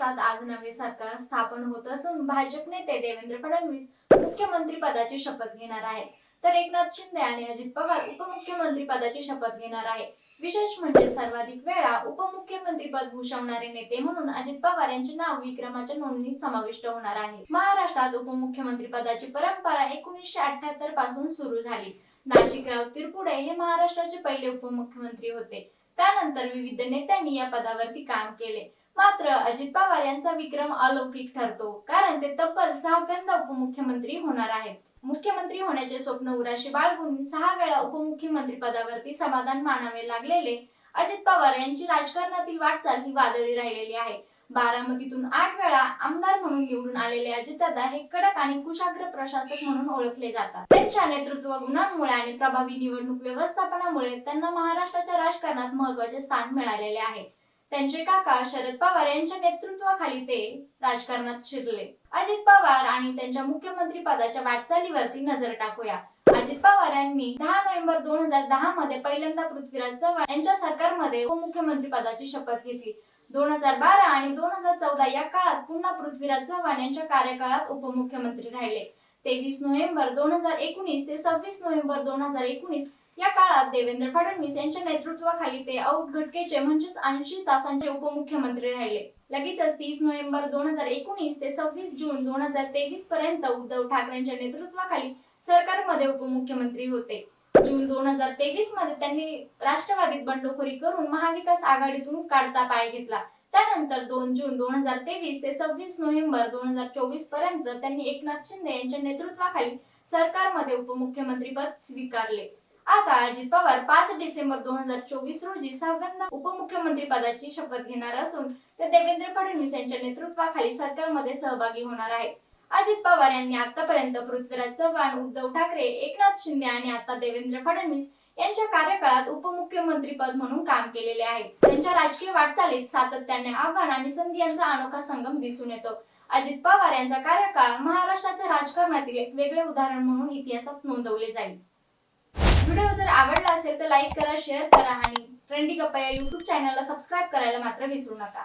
महाराष्ट्रात आज नवे सरकार स्थापन होत असून भाजप नेते देवेंद्र फडणवीस मुख्यमंत्री पदाची शपथ घेणार आहेत. तर एकनाथ शिंदे आणि अजित पवार उपमुख्यमंत्री पदाची शपथ घेणार आहे विशेष म्हणजे सर्वाधिक वेळा उपमुख्यमंत्री पद भूषवणारे नेते म्हणून अजित पवार यांचे नाव विक्रमाच्या नोंदणीत समाविष्ट होणार आहे. महाराष्ट्रात उपमुख्यमंत्री पदाची परंपरा एकोणीसशे अठ्याहत्तरपासून सुरू झाली. नाशिकराव तिरपुडे हे महाराष्ट्राचे पहिले उपमुख्यमंत्री होते. त्यानंतर विविध नेत्यांनी या पदावरती काम केले. मात्र अजित पवार यांचा विक्रम अलौकिक ठरतो कारण ते तब्बल सहाव्यांदा उपमुख्यमंत्री होणार आहेत. मुख्यमंत्री होण्याचे स्वप्न उराशी बाळगून सहा वेळा उपमुख्यमंत्री पदावरती समाधान मानावे लागलेले अजित पवार यांची राजकारणातील वाटचाल ही वादळी राहिलेली आहे. बारामतीतून आठ वेळा आमदार म्हणून निवडून आलेले अजितदादा हे कडक आणि कुशाग्र प्रशासक म्हणून ओळखले जातात. त्यांच्या नेतृत्व गुणांमुळे आणि प्रभावी निवडणूक व्यवस्थापनामुळे त्यांना महाराष्ट्राच्या राजकारणात महत्त्वाचे स्थान मिळालेले आहे. त्यांचे काका शरद पवार यांच्या नेतृत्वाखाली ते राजकारणात शिरले. अजित पवार आणि त्यांच्या मुख्यमंत्री पदाच्या वाटचालीवरती नजर टाकूया. अजित पवार यांनी दहा नोव्हेंबर दोन हजार दहा मध्ये पहिल्यांदा पृथ्वीराज चव्हाण यांच्या सरकारमध्ये उपमुख्यमंत्री पदाची शपथ घेतली. दोन हजार बारा आणि दोन हजार चौदा या काळात पुन्हा पृथ्वीराज चव्हाण यांच्या कार्यकाळात उपमुख्यमंत्री राहिले. तेवीस नोव्हेंबर दोन हजार एकोणीस ते सव्वीस नोव्हेंबर दोन हजार एकोणीस या काळात देवेंद्र फडणवीस यांच्या नेतृत्वाखाली ते औट घटकेचे म्हणजेच ऐंशी तासांचे उपमुख्यमंत्री राहिले. लगेचच तीस नोव्हेंबर दोन हजार एकोणीस ते सव्वीस जून दोन हजार तेवीस पर्यंत उद्धव ठाकरेंच्या नेतृत्वाखाली सरकारमध्ये उपमुख्यमंत्री होते. जून दोन हजार तेवीसमध्ये त्यांनी राष्ट्रवादीत बंडखोरी करून महाविकास आघाडीतून काढता पाय घेतला. त्यानंतर दोन जून दोन हजार तेवीस ते सव्वीस नोव्हेंबर दोन हजार चोवीसपर्यंत त्यांनी एकनाथ शिंदे यांच्या नेतृत्वाखाली सरकारमध्ये उपमुख्यमंत्री पद स्वीकारले. आता अजित पवार पाच डिसेंबर दोन हजार चोवीस रोजी सहाव्यांदा उपमुख्यमंत्री पदाची शपथ घेणार असून ते देवेंद्र फडणवीस यांच्या नेतृत्वाखाली सरकारमध्ये सहभागी होणार आहेत अजित पवार यांनी आतापर्यंत पृथ्वीराज चव्हाण उद्धव ठाकरे एकनाथ शिंदे आणि आता देवेंद्र फडणवीस यांच्या कार्यकाळात उपमुख्यमंत्री पद म्हणून काम केलेले आहे. त्यांच्या राजकीय वाटचालीत सातत्याने आव्हान आणि संधी यांचा अनोखा संगम दिसून येतो. अजित पवार यांचा कार्यकाळ महाराष्ट्राच्या राजकारणातील एक वेगळे उदाहरण म्हणून इतिहासात नोंदवले जाईल. व्हिडिओ जर आवडला असेल तर लाईक करा शेअर करा आणि ट्रेंडी गप्पा या युट्यूब चॅनलला सबस्क्राईब करायला मात्र विसरू नका.